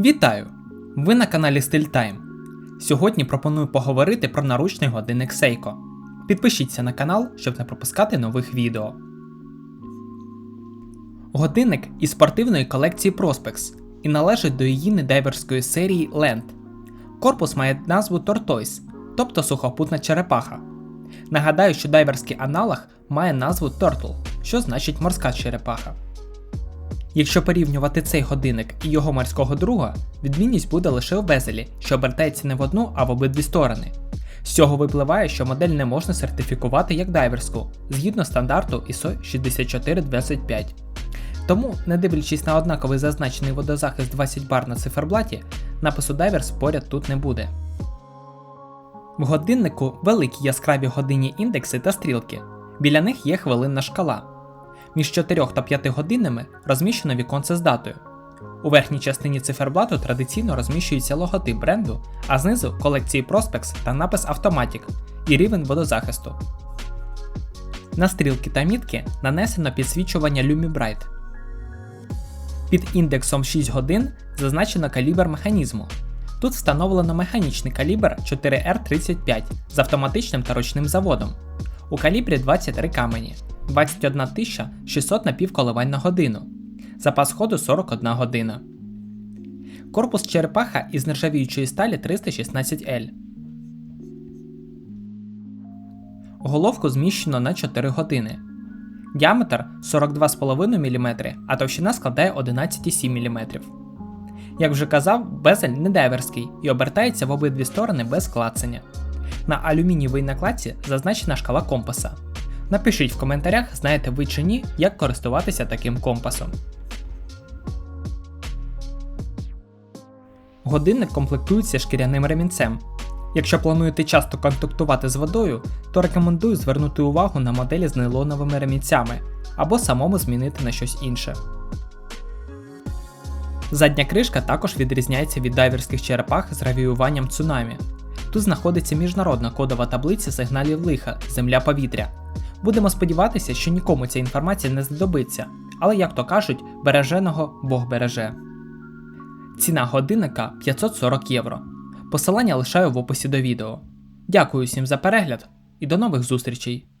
Вітаю! Ви на каналі Style Time. Сьогодні пропоную поговорити про наручний годинник Seiko. Підпишіться на канал, щоб не пропускати нових відео. Годинник із спортивної колекції Prospex і належить до її недайверської серії Land. Корпус має назву Tortoise, тобто сухопутна черепаха. Нагадаю, що дайверський аналог має назву Turtle, що значить морська черепаха. Якщо порівнювати цей годинник і його морського друга, відмінність буде лише в безелі, що обертається не в одну, а в обидві сторони. З цього випливає, що модель не можна сертифікувати як дайверську згідно стандарту ISO 6425. Тому, не дивлячись на однаковий зазначений водозахист 20 бар на циферблаті, напису Дайверс поряд тут не буде. В годиннику великі яскраві годинні індекси та стрілки. Біля них є хвилинна шкала. Між 4 та 5 годинами розміщено віконце з датою. У верхній частині циферблату традиційно розміщується логотип бренду, а знизу колекції Prospex та напис Automatic і рівень водозахисту. На стрілки та мітки нанесено підсвічування LumiBright. Під індексом 6 годин зазначено калібр механізму. Тут встановлено механічний калібр 4R35 з автоматичним та ручним заводом. У калібрі 23 камені, 21 600 напівколивань на годину. Запас ходу 41 година. Корпус черепаха із нержавіючої сталі 316L. Головку зміщено на 4 години. Діаметр 42,5 мм, а товщина складає 11,7 мм. Як вже казав, безель не дайверський і обертається в обидві сторони без клацання. На алюмінієвій накладці зазначена шкала компаса. Напишіть в коментарях, знаєте ви чи ні, як користуватися таким компасом. Годинник комплектується шкіряним ремінцем. Якщо плануєте часто контактувати з водою, то рекомендую звернути увагу на моделі з нейлоновими ремінцями або самому змінити на щось інше. Задня кришка також відрізняється від дайверських черепах з гравіюванням цунамі. Тут знаходиться міжнародна кодова таблиця сигналів лиха Земля-повітря. Будемо сподіватися, що нікому ця інформація не знадобиться, але, як то кажуть, береженого Бог береже. Ціна годинника 540 євро. Посилання лишаю в описі до відео. Дякую всім за перегляд і до нових зустрічей!